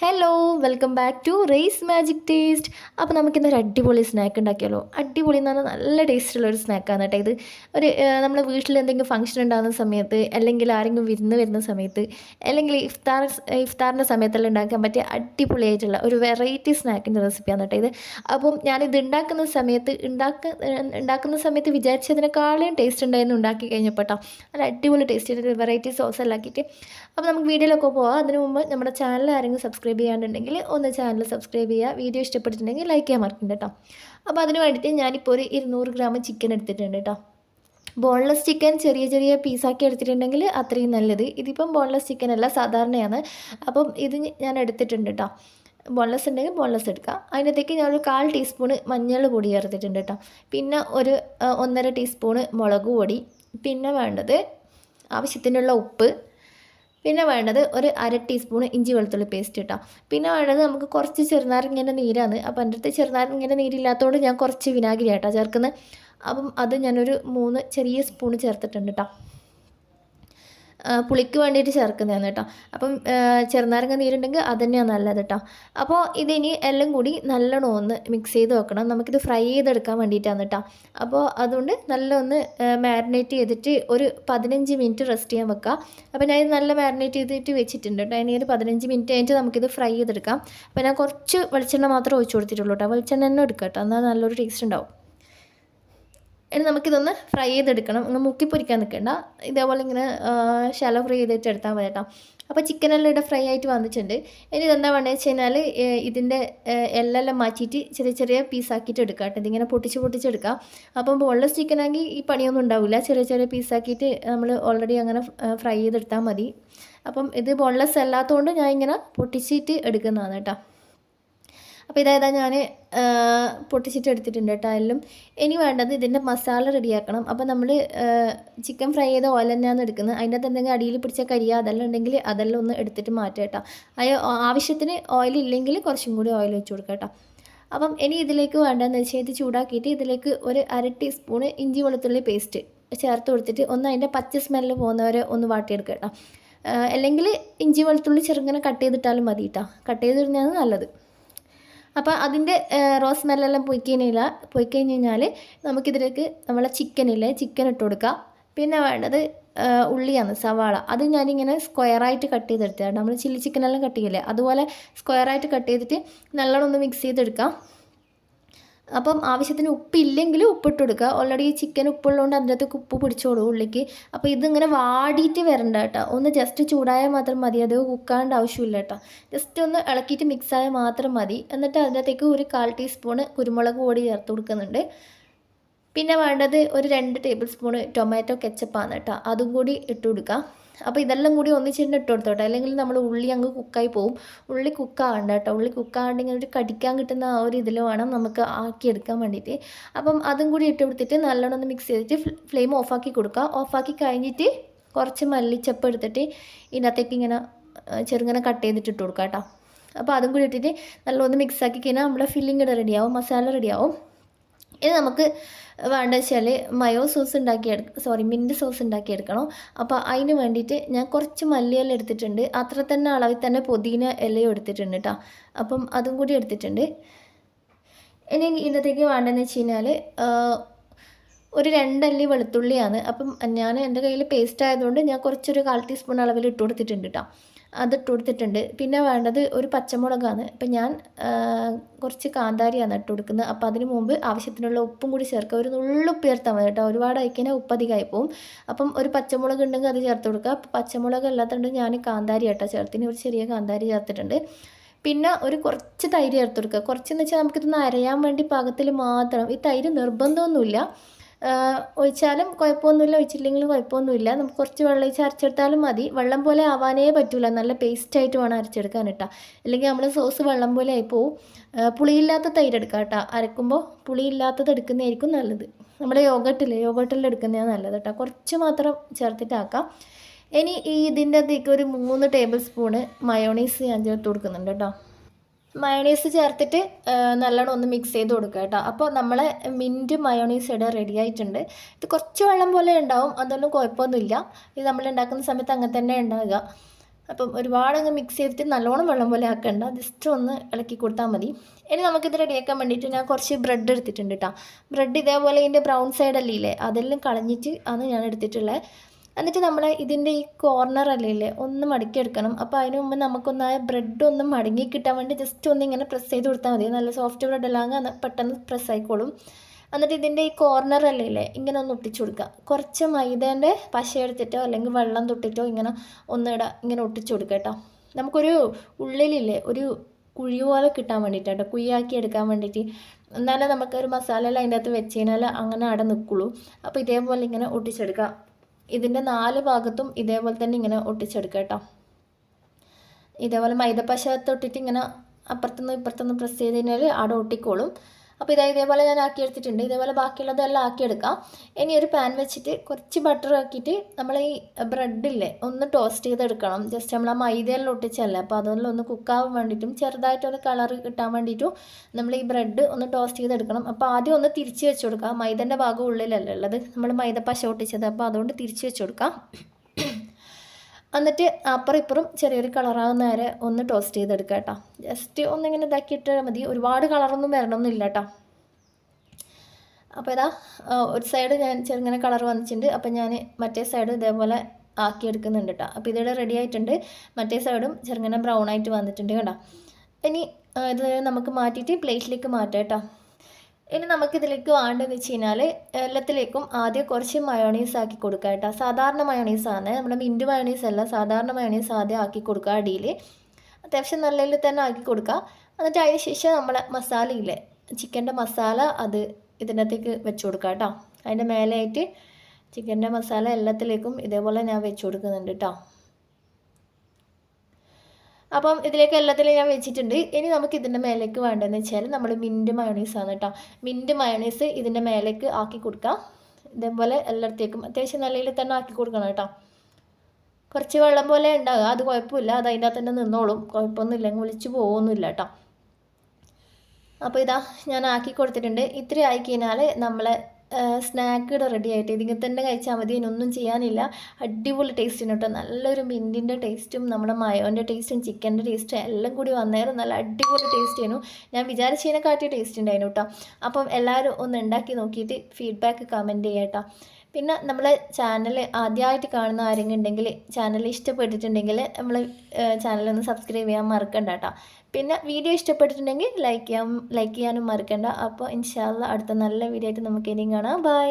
Hello welcome back to race magic taste അപ്പോൾ നമുക്കിന്നൊരു അടിപൊളി സ്നാക്ക് ഉണ്ടാക്കിയാലോ? അടിപൊളി എന്ന് പറഞ്ഞാൽ നല്ല ടേസ്റ്റുള്ള ഒരു സ്നാക്കാണ് കേട്ടോ ഇത്. ഒരു നമ്മൾ വീട്ടിൽ എന്തെങ്കിലും ഫംഗ്ഷൻ ഉണ്ടാകുന്ന സമയത്ത് അല്ലെങ്കിൽ ആരെങ്കിലും വിരുന്ന് വരുന്ന സമയത്ത് അല്ലെങ്കിൽ ഇഫ്താർ ഇഫ്താറിന്റെ സമയത്തെല്ലാം ഉണ്ടാക്കാൻ പറ്റിയ അടിപൊളിയായിട്ടുള്ള ഒരു വെറൈറ്റി സ്നാക്കിന്റെ റെസിപ്പിയാണ് കേട്ടോ ഇത്. അപ്പം ഞാനിത് ഉണ്ടാക്കുന്ന സമയത്ത് ഉണ്ടാക്ക ഉണ്ടാക്കുന്ന സമയത്ത് വിചാരിച്ചതിനേക്കാളും ടേസ്റ്റ് ഉണ്ടായിരുന്നു ഉണ്ടാക്കി കഴിഞ്ഞപ്പോൾ കേട്ടോ നല്ല അടിപൊളി ടേസ്റ്റ് വെറൈറ്റി സോസ് എല്ലാം ആക്കിയിട്ട്. അപ്പോൾ നമുക്ക് വീഡിയോയിലൊക്കെ പോകാം അതിന് മുമ്പ് നമ്മുടെ ചാനൽ ആരെങ്കിലും സബ്സ്ക്രൈബ് ചെയ്യാണ്ടുണ്ടെങ്കിൽ ഒന്ന് ചാനൽ സബ്സ്ക്രൈബ് ചെയ്യുക. വീഡിയോ ഇഷ്ടപ്പെട്ടിട്ടുണ്ടെങ്കിൽ ലൈക്ക് ചെയ്യാൻ മറക്കണ്ട കേട്ടോ അപ്പോൾ അതിന് വേണ്ടിയിട്ട് ഞാനിപ്പോൾ ഒരു ഇരുന്നൂറ് ഗ്രാം ചിക്കൻ എടുത്തിട്ടുണ്ട് കേട്ടോ ബോൺലെസ് ചിക്കൻ ചെറിയ ചെറിയ പീസാക്കി എടുത്തിട്ടുണ്ടെങ്കിൽ അത്രയും നല്ലത്. ഇതിപ്പം ബോൺലെസ് ചിക്കൻ അല്ല സാധാരണയാണ്. അപ്പം ഇത് ഞാൻ എടുത്തിട്ടുണ്ട് കേട്ടോ ബോൺലെസ് ഉണ്ടെങ്കിൽ ബോൺലെസ് എടുക്കാം. അതിനകത്തേക്ക് ഞാനൊരു കാൽ ടീസ്പൂണ് മഞ്ഞൾ പൊടി ചേർത്തിട്ടുണ്ട് കേട്ടോ പിന്നെ ഒരു ഒന്നര ടീസ്പൂണ് മുളക് പൊടി. പിന്നെ വേണ്ടത് ആവശ്യത്തിനുള്ള ഉപ്പ്. പിന്നെ വേണ്ടത് ഒരു അര ടീസ്പൂൺ ഇഞ്ചി വെളുത്തുള്ളി പേസ്റ്റ് ഇട്ടാം. പിന്നെ വേണ്ടത് നമുക്ക് കുറച്ച് ചെറുനാരങ്ങേന്റെ നീരാണ്. അപ്പോൾ എന്റെ അടുത്ത് ചെറുനാരങ്ങേന്റെ നീരില്ലാത്തതുകൊണ്ട് ഞാൻ കുറച്ച് വിനാഗിരി ആട്ടോ ചേർക്കുന്നത് അപ്പം അത് ഞാനൊരു മൂന്ന് ചെറിയ സ്പൂൺ ചേർത്തിട്ടുണ്ട് കേട്ടോ പുളിക്ക് വേണ്ടിയിട്ട് ചേർക്കുന്നതാണ് കേട്ടോ. അപ്പം ചെറുനാരങ്ങ നീരുണ്ടെങ്കിൽ അത് തന്നെയാണ് നല്ലത് കേട്ടോ. അപ്പോൾ ഇതിനി എല്ലാം കൂടി നല്ലോണം ഒന്ന് മിക്സ് ചെയ്ത് വെക്കണം. നമുക്കിത് ഫ്രൈ ചെയ്തെടുക്കാൻ വേണ്ടിയിട്ടാണ് കേട്ടോ. അപ്പോൾ അതുകൊണ്ട് നല്ല ഒന്ന് മാരിനേറ്റ് ചെയ്തിട്ട് ഒരു പതിനഞ്ച് മിനിറ്റ് റെസ്റ്റ് ചെയ്യാൻ വെക്കുക. അപ്പോൾ ഞാൻ ഇത് നല്ല മാരിനേറ്റ് ചെയ്തിട്ട് വെച്ചിട്ടുണ്ട് കേട്ടോ. ഇനി ഒരു പതിനഞ്ച് മിനിറ്റ് കഴിഞ്ഞിട്ട് നമുക്കിത് ഫ്രൈ ചെയ്തെടുക്കാം. അപ്പോൾ ഞാൻ കുറച്ച് വെളിച്ചെണ്ണ മാത്രമേ ഒഴിച്ചു കൊടുത്തിട്ടുള്ളൂ കേട്ടോ. വെളിച്ചെണ്ണ തന്നെ എടുക്കാം കേട്ടോ. എന്നാൽ നല്ലൊരു ടേസ്റ്റ് ഉണ്ടാവും. ഇനി നമുക്കിതൊന്ന് ഫ്രൈ ചെയ്തെടുക്കണം. ഒന്ന് മുക്കി പൊരിക്കാൻ നിൽക്കണ്ട. ഇതേപോലെ ഇങ്ങനെ ശല ഫ്രൈ ചെയ്തിട്ട് എടുത്താൽ മതി കേട്ടോ. അപ്പോൾ ചിക്കനെല്ലാം ഇവിടെ ഫ്രൈ ആയിട്ട് വന്നിട്ടുണ്ട്. ഇനി ഇതെന്താ വേണ്ടത് വെച്ച് കഴിഞ്ഞാൽ ഇതിന്റെ എല്ലെല്ലാം മാറ്റിയിട്ട് ചെറിയ ചെറിയ പീസാക്കിയിട്ട് എടുക്കുക കേട്ടോ. ഇതിങ്ങനെ പൊട്ടിച്ച് പൊട്ടിച്ചെടുക്കാം അപ്പം ബോൺലെസ് ചിക്കൻ ആണെങ്കിൽ ഈ പണിയൊന്നും ഉണ്ടാവില്ല ചെറിയ ചെറിയ പീസാക്കിയിട്ട് നമ്മൾ ഓൾറെഡി അങ്ങനെ ഫ്രൈ ചെയ്തെടുത്താൽ മതി. അപ്പം ഇത് ബോൺലെസ് അല്ലാത്തതുകൊണ്ട് ഞാൻ ഇങ്ങനെ പൊട്ടിച്ചിട്ട് എടുക്കുന്നതാണ് കേട്ടോ. അപ്പോൾ ഇതായതാ ഞാൻ പൊട്ടിച്ചിട്ട് എടുത്തിട്ടുണ്ട് കേട്ടോ എല്ലാം. ഇനി വേണ്ടത് ഇതിന്റെ മസാല റെഡിയാക്കണം. അപ്പോൾ നമ്മൾ ചിക്കൻ ഫ്രൈ ചെയ്ത ഓയിൽ തന്നെയാണ് എടുക്കുന്നത്. അതിന്റെ അകത്ത് എന്തെങ്കിലും അടിയിൽ പിടിച്ച കരിയ അതെല്ലാം ഉണ്ടെങ്കിൽ അതെല്ലാം ഒന്ന് എടുത്തിട്ട് മാറ്റാം കേട്ടോ. അത് ആവശ്യത്തിന് ഓയിൽ ഇല്ലെങ്കിൽ കുറച്ചും കൂടി ഓയിൽ വെച്ച് കൊടുക്കാം കേട്ടോ. അപ്പം ഇനി ഇതിലേക്ക് വേണ്ടതെന്ന് വെച്ചാൽ ഇത് ചൂടാക്കിയിട്ട് ഇതിലേക്ക് ഒരു അര ടീസ്പൂൺ ഇഞ്ചി വെളുത്തുള്ളി പേസ്റ്റ് ചേർത്ത് കൊടുത്തിട്ട് ഒന്ന് അതിന്റെ പച്ച സ്മെല്ല് പോകുന്നവരെ ഒന്ന് വാട്ടിയെടുക്കുക കേട്ടോ. അല്ലെങ്കിൽ ഇഞ്ചി വെളുത്തുള്ളി ചെറുങ്ങനെ കട്ട് ചെയ്തിട്ടാലും മതി കേട്ടോ. കട്ട് ചെയ്തിരുന്നാൽ നല്ലത്. അപ്പോൾ അതിന്റെ റോസ് മെല്ലെല്ലാം പോയി കഴിഞ്ഞില്ല പോയി കഴിഞ്ഞ് കഴിഞ്ഞാൽ നമുക്കിതിലേക്ക് നമ്മളെ ചിക്കനില്ലേ ചിക്കൻ ഇട്ട് കൊടുക്കുക പിന്നെ വേണ്ടത് ഉള്ളിയാണ് സവാള. അത് ഞാനിങ്ങനെ സ്ക്വയറായിട്ട് കട്ട് ചെയ്തെടുത്തതാണ്. നമ്മൾ ചില്ലി ചിക്കനെല്ലാം കട്ട് ചെയ്യില്ലേ? അതുപോലെ സ്ക്വയറായിട്ട് കട്ട് ചെയ്തിട്ട് നല്ലോണം ഒന്ന് മിക്സ് ചെയ്തെടുക്കാം. അപ്പം ആവശ്യത്തിന് ഉപ്പില്ലെങ്കിൽ ഉപ്പിട്ട് കൊടുക്കുക ഓൾറെഡി ഈ ചിക്കൻ ഉപ്പുള്ളതുകൊണ്ട് അതിന്റെ അകത്തേക്ക് ഉപ്പ് പിടിച്ചോളൂ ഉള്ളിക്ക്. അപ്പോൾ ഇതിങ്ങനെ വാടിയിട്ട് വരണ്ട കേട്ടോ. ഒന്ന് ജസ്റ്റ് ചൂടായാൽ മാത്രം മതി. അത് കുക്കാണ്ട് ആവശ്യമില്ല കേട്ടോ. ജസ്റ്റ് ഒന്ന് ഇളക്കിയിട്ട് മിക്സ് ആയാൽ മാത്രം മതി. എന്നിട്ട് അതിനകത്തേക്ക് ഒരു കാൽ ടീസ്പൂണ് കുരുമുളക് പൊടി ചേർത്ത് കൊടുക്കുന്നുണ്ട്. പിന്നെ വേണ്ടത് ഒരു രണ്ട് ടേബിൾ സ്പൂണ് ടൊമാറ്റോ കെച്ചപ്പാണ് കേട്ടോ. അതും കൂടി ഇട്ട് കൊടുക്കുക. അപ്പോൾ ഇതെല്ലാം കൂടി ഒന്നിച്ചിട്ട് ഇട്ട് കൊടുത്തോട്ടെ അല്ലെങ്കിൽ നമ്മൾ ഉള്ളി അങ്ങ് കുക്കായി പോവും. ഉള്ളി കുക്കാവണ്ട കേട്ടോ ഉള്ളി കുക്കാവണ്ടെങ്കിൽ ഒരു കടിക്കാൻ കിട്ടുന്ന ആ ഒരു ഇതിൽ വേണം നമുക്ക് ആക്കിയെടുക്കാൻ വേണ്ടിയിട്ട് അപ്പം അതും കൂടി ഇട്ട് കൊടുത്തിട്ട് നല്ലോണം ഒന്ന് മിക്സ് ചെയ്തിട്ട് ഫ്ലെയിം ഓഫാക്കി കൊടുക്കുക ഓഫാക്കി കഴിഞ്ഞിട്ട് കുറച്ച് മല്ലിച്ചപ്പ് എടുത്തിട്ട് ഇതിനകത്തേക്ക് ഇങ്ങനെ ചെറുങ്ങനെ കട്ട് ചെയ്തിട്ട് ഇട്ട് കൊടുക്കുക കേട്ടോ അപ്പോൾ അതും കൂടി ഇട്ടിട്ട് നല്ലോണം മിക്സ് ആക്കി കഴിഞ്ഞാൽ നമ്മുടെ ഇവിടെ റെഡിയാവും മസാല റെഡിയാവും ഇനി നമുക്ക് വേണ്ട വെച്ചാൽ മയോ സോസ് ഉണ്ടാക്കിയെടുക്ക സോറി മിന്റ് സോസ് ഉണ്ടാക്കിയെടുക്കണം. അപ്പോൾ അതിന് വേണ്ടിയിട്ട് ഞാൻ കുറച്ച് മല്ലിയില എടുത്തിട്ടുണ്ട്. അത്ര തന്നെ അളവിൽ തന്നെ പുതിന ഇലയും എടുത്തിട്ടുണ്ട് കേട്ടോ അപ്പം അതും കൂടി എടുത്തിട്ടുണ്ട്. ഇനി ഇന്നത്തേക്ക് വേണ്ടതെന്ന് വെച്ച് കഴിഞ്ഞാൽ ഒരു രണ്ടല്ലി വെളുത്തുള്ളിയാണ്. അപ്പം ഞാൻ എന്റെ കയ്യിൽ പേസ്റ്റ് ആയതുകൊണ്ട് ഞാൻ കുറച്ചൊരു കാൽ ടീസ്പൂൺ അളവിൽ ഇട്ട് കൊടുത്തിട്ടുണ്ട് കേട്ടോ അത് ഇട്ട് കൊടുത്തിട്ടുണ്ട്. പിന്നെ വേണ്ടത് ഒരു പച്ചമുളകാണ്. അപ്പം ഞാൻ കുറച്ച് കാന്താരിയാണ് ഇട്ട് കൊടുക്കുന്നത്. അപ്പോൾ അതിന് മുമ്പ് ആവശ്യത്തിനുള്ള ഉപ്പും കൂടി ചേർക്കുക. ഒരു നുള്ളുപ്പ് ചേർത്താൽ മതി കേട്ടോ ഒരുപാട് അയക്കിനാൽ ഉപ്പ് അധികമായി പോവും. അപ്പം ഒരു പച്ചമുളക് ഉണ്ടെങ്കിൽ അത് ചേർത്ത് കൊടുക്കുക. അപ്പോൾ പച്ചമുളക് അല്ലാത്തതുകൊണ്ട് ഞാൻ കാന്താരി കേട്ടോ ചേർത്തിന്. ഒരു ചെറിയ കാന്താരി ചേർത്തിട്ടുണ്ട്. പിന്നെ ഒരു കുറച്ച് തൈര് ചേർത്ത് കൊടുക്കുക. കുറച്ചെന്ന് വെച്ചാൽ നമുക്കിതൊന്ന് അരയാൻ വേണ്ടി പാകത്തിൽ മാത്രം ഈ തൈര് നിർബന്ധമൊന്നുമില്ല. ഒഴിച്ചാലും കുഴപ്പമൊന്നുമില്ല ഒഴിച്ചില്ലെങ്കിലും കുഴപ്പമൊന്നുമില്ല. നമുക്ക് കുറച്ച് വെള്ളം ഒഴിച്ച് അരച്ചെടുത്താലും മതി. വെള്ളം പോലെ ആവാനേ പറ്റില്ല നല്ല പേസ്റ്റായിട്ട് വേണം അരച്ചെടുക്കാൻ കേട്ടോ. അല്ലെങ്കിൽ നമ്മൾ സോസ് വെള്ളം പോലെ ആയി പോവും. പുളിയില്ലാത്ത തൈര് എടുക്കാം കേട്ടോ. അരക്കുമ്പോൾ പുളിയില്ലാത്തത് എടുക്കുന്നതായിരിക്കും നല്ലത്. നമ്മുടെ യോഗട്ടില്ലേ യോഗട്ടിൽ എടുക്കുന്നതാണ് നല്ലത് കേട്ടോ. കുറച്ച് മാത്രം ചേർത്തിട്ടാക്കാം. ഇനി ഈ ഇതിന്റെ അകത്തേക്ക് ഒരു മൂന്ന് ടേബിൾ സ്പൂണ് മയോണൈസ് ഞാൻ ചേർത്ത് കൊടുക്കുന്നുണ്ട് കേട്ടോ. മയോണൈസ് ചേർത്തിട്ട് നല്ലോണം ഒന്ന് മിക്സ് ചെയ്ത് കൊടുക്കുക കേട്ടോ. അപ്പോൾ നമ്മളെ മിന്റ് മയോണൈസ് ഇവിടെ റെഡി ആയിട്ടുണ്ട്. ഇത് കുറച്ച് വെള്ളം പോലെ ഉണ്ടാവും അതൊന്നും കുഴപ്പമൊന്നുമില്ല. ഇത് നമ്മൾ ഉണ്ടാക്കുന്ന സമയത്ത് അങ്ങനെ തന്നെ ഉണ്ടാവുക. അപ്പം ഒരുപാട് അങ്ങ് മിക്സ് ചെയ്തിട്ട് നല്ലോണം വെള്ളം പോലെ ആക്കണ്ട. ജസ്റ്റ് ഒന്ന് ഇളക്കി കൊടുത്താൽ മതി. ഇനി നമുക്കിത് റെഡിയാക്കാൻ വേണ്ടിയിട്ട് ഞാൻ കുറച്ച് ബ്രെഡ് എടുത്തിട്ടുണ്ട് കേട്ടോ. ബ്രെഡ് ഇതേപോലെ ഇതിന്റെ ബ്രൗൺ സൈഡ് അല്ലേ അതെല്ലാം കളഞ്ഞിട്ട് ആണ് ഞാൻ എടുത്തിട്ടുള്ളത്. എന്നിട്ട് നമ്മൾ ഇതിന്റെ ഈ കോർണർ അല്ലേ ഒന്ന് മടക്കിയെടുക്കണം. അപ്പോൾ അതിന് മുമ്പ് നമുക്കൊന്ന് ആ ബ്രെഡ് ഒന്ന് മടങ്ങി കിട്ടാൻ വേണ്ടി ജസ്റ്റ് ഒന്ന് ഇങ്ങനെ പ്രസ് ചെയ്ത് കൊടുത്താൽ മതി. നല്ല സോഫ്റ്റ് ബ്രെഡ് എല്ലാം പെട്ടെന്ന് പ്രസ് ആയിക്കോളും. എന്നിട്ട് ഇതിന്റെ ഈ കോർണർ അല്ലേ ഇങ്ങനെ ഒന്ന് ഒട്ടിച്ചു കൊടുക്കുക കുറച്ച് മൈദേന്റെ പശ എടുത്തിട്ടോ അല്ലെങ്കിൽ വെള്ളം തൊട്ടിട്ടോ ഇങ്ങനെ ഒന്നിട ഇങ്ങനെ ഒട്ടിച്ചു കൊടുക്കുക കേട്ടോ. നമുക്കൊരു ഉള്ളിലില്ലേ ഒരു കുഴി പോലെ കിട്ടാൻ വേണ്ടിയിട്ട് കേട്ടോ കുഴിയാക്കി എടുക്കാൻ വേണ്ടിയിട്ട്. എന്നാലേ നമുക്കൊരു മസാലയെല്ലാം അതിന്റെ അകത്ത് വെച്ച് കഴിഞ്ഞാൽ അങ്ങനെ അവിടെ നിൽക്കുള്ളൂ. അപ്പോൾ ഇതേപോലെ ഇങ്ങനെ ഒട്ടിച്ചെടുക്കുക ഇതിന്റെ നാല് ഭാഗത്തും ഇതേപോലെ തന്നെ ഇങ്ങനെ ഒട്ടിച്ചെടുക്കുക കേട്ടോ. ഇതേപോലെ മൈദപ്പശ തൊട്ടിട്ട് ഇങ്ങനെ അപ്പുറത്തുനിന്ന് ഇപ്പുറത്തുനിന്ന് പ്രസ് ചെയ്ത് കഴിഞ്ഞാൽ അവിടെ ഒട്ടിക്കോളും. അപ്പോൾ ഇതാ ഇതേപോലെ ഞാൻ ആക്കി എടുത്തിട്ടുണ്ട് ഇതേപോലെ ബാക്കിയുള്ളതെല്ലാം ആക്കിയെടുക്കാം. ഇനി ഒരു പാൻ വെച്ചിട്ട് കുറച്ച് ബട്ടർ ആക്കിയിട്ട് നമ്മൾ ഈ ബ്രെഡില്ലേ ഒന്ന് ടോസ്റ്റ് ചെയ്തെടുക്കണം. ജസ്റ്റ് നമ്മൾ ആ മൈദയെല്ലാം ഒട്ടിച്ചല്ലേ അപ്പോൾ അതെല്ലാം ഒന്ന് കുക്കാവാൻ വേണ്ടിയിട്ടും ചെറുതായിട്ടൊന്ന് കളർ കിട്ടാൻ വേണ്ടിയിട്ടും നമ്മൾ ഈ ബ്രെഡ് ഒന്ന് ടോസ്റ്റ് ചെയ്തെടുക്കണം. അപ്പോൾ ആദ്യം ഒന്ന് തിരിച്ച് വെച്ച് കൊടുക്കാം. മൈദന്റെ ഭാഗം ഉള്ളിലല്ലേ ഉള്ളത്? നമ്മൾ മൈദ പശ ഒട്ടിച്ചത് അപ്പോൾ അതുകൊണ്ട് തിരിച്ച് വെച്ച് കൊടുക്കാം. എന്നിട്ട് അപ്പുറം ഇപ്പുറം ചെറിയൊരു കളറാകുന്ന വരെ ഒന്ന് ടോസ്റ്റ് ചെയ്തെടുക്കുക കേട്ടോ. ജസ്റ്റ് ഒന്നിങ്ങനെ ഇതാക്കി ഇട്ടാൽ മതി. ഒരുപാട് കളറൊന്നും വരണമെന്നില്ല കേട്ടോ. അപ്പോൾ ഇതാ ഒരു സൈഡ് ഞാൻ ചെറുങ്ങനെ കളർ വന്നിട്ടുണ്ട്. അപ്പോൾ ഞാൻ മറ്റേ സൈഡ് ഇതേപോലെ ആക്കി എടുക്കുന്നുണ്ട് കേട്ടോ. അപ്പോൾ ഇതിവിടെ റെഡി ആയിട്ടുണ്ട്. മറ്റേ സൈഡും ചെറുങ്ങനെ ബ്രൗൺ ആയിട്ട് വന്നിട്ടുണ്ട് കേട്ടോ. ഇനി ഇത് നമുക്ക് മാറ്റിയിട്ട് പ്ലേറ്റിലേക്ക് മാറ്റാം കേട്ടോ. ഇനി നമുക്കിതിലേക്ക് വേണ്ടതെന്ന് വെച്ച് കഴിഞ്ഞാൽ എല്ലാത്തിലേക്കും ആദ്യം കുറച്ച് മയോണീസ് ആക്കി കൊടുക്കുക കേട്ടോ. സാധാരണ മയോണീസ് ആണ്. നമ്മുടെ മിന്റ് മയോണീസ് അല്ല. സാധാരണ മയോണീസ് ആദ്യം ആക്കി കൊടുക്കുക അടിയിൽ അത്യാവശ്യം നല്ലതിൽ തന്നെ ആക്കി കൊടുക്കുക. എന്നിട്ട് അതിന് ശേഷം നമ്മളെ മസാലയില്ലേ ചിക്കന്റെ മസാല അത് ഇതിനകത്തേക്ക് വെച്ച് കൊടുക്കുക കേട്ടോ. അതിന്റെ മേലെയായിട്ട് ചിക്കന്റെ മസാല എല്ലാത്തിലേക്കും ഇതേപോലെ ഞാൻ വെച്ച് കൊടുക്കുന്നുണ്ട് കേട്ടോ. അപ്പം ഇതിലേക്ക് എല്ലാത്തിലും ഞാൻ വെച്ചിട്ടുണ്ട്. ഇനി നമുക്ക് ഇതിന്റെ മേലേക്ക് വേണ്ടതെന്ന് വെച്ചാൽ നമ്മൾ മിന്റ് മയണീസ് ആണ് കേട്ടോ. മിന്റ് മയോണൈസ് ഇതിന്റെ മേലേക്ക് ആക്കി കൊടുക്കാം. ഇതേപോലെ എല്ലായിടത്തേക്കും അത്യാവശ്യം നിലയിൽ തന്നെ ആക്കി കൊടുക്കണം കേട്ടോ. കുറച്ച് വെള്ളം പോലെ ഉണ്ടാകുക അത് കുഴപ്പമില്ല. അത് അതിന്റെ തന്നെ നിന്നോളും. കുഴപ്പമൊന്നുമില്ല. വിളിച്ച് പോകുന്നില്ല കേട്ടോ. അപ്പോൾ ഇതാ ഞാൻ ആക്കി കൊടുത്തിട്ടുണ്ട്. ഇത്ര ആയി കഴിഞ്ഞാൽ നമ്മളെ സ്നാക്ക് ഇവിടെ റെഡി ആയിട്ട്. ഇതിങ്ങനെ തന്നെ കഴിച്ചാൽ മതി. ഇതിനൊന്നും ചെയ്യാനില്ല. അടിപൊളി ടേസ്റ്റിന് കേട്ടോ നല്ലൊരു മിന്റിന്റെ ടേസ്റ്റും നമ്മുടെ മയോന്റെ ടേസ്റ്റും ചിക്കന്റെ ടേസ്റ്റും എല്ലാം കൂടി വന്നേരം നല്ല അടിപൊളി ടേസ്റ്റ് ചെയ്യുന്നു ഞാൻ വിചാരിച്ചതിനെക്കാട്ടി ടേസ്റ്റ് ഉണ്ടായിരുന്നു കേട്ടോ അപ്പം എല്ലാവരും ഒന്ന് ഉണ്ടാക്കി നോക്കിയിട്ട് ഫീഡ്ബാക്ക് കമന്റ് ചെയ്യാം കേട്ടോ പിന്നെ നമ്മളെ ചാനൽ ആദ്യമായിട്ട് കാണുന്ന ആരെങ്കിലും ഉണ്ടെങ്കിൽ ചാനൽ ഇഷ്ടപ്പെട്ടിട്ടുണ്ടെങ്കിൽ നമ്മൾ ചാനലൊന്ന് സബ്സ്ക്രൈബ് ചെയ്യാൻ മറക്കണ്ട കേട്ടോ പിന്നെ വീഡിയോ ഇഷ്ടപ്പെട്ടിട്ടുണ്ടെങ്കിൽ ലൈക്ക് ചെയ്യാൻ ലൈക്ക് ചെയ്യാനും മറക്കണ്ട. അപ്പോൾ ഇൻഷാല്ല അടുത്ത നല്ല വീഡിയോ ആയിട്ട് നമുക്ക് ഇനിയും കാണാം. ബൈ.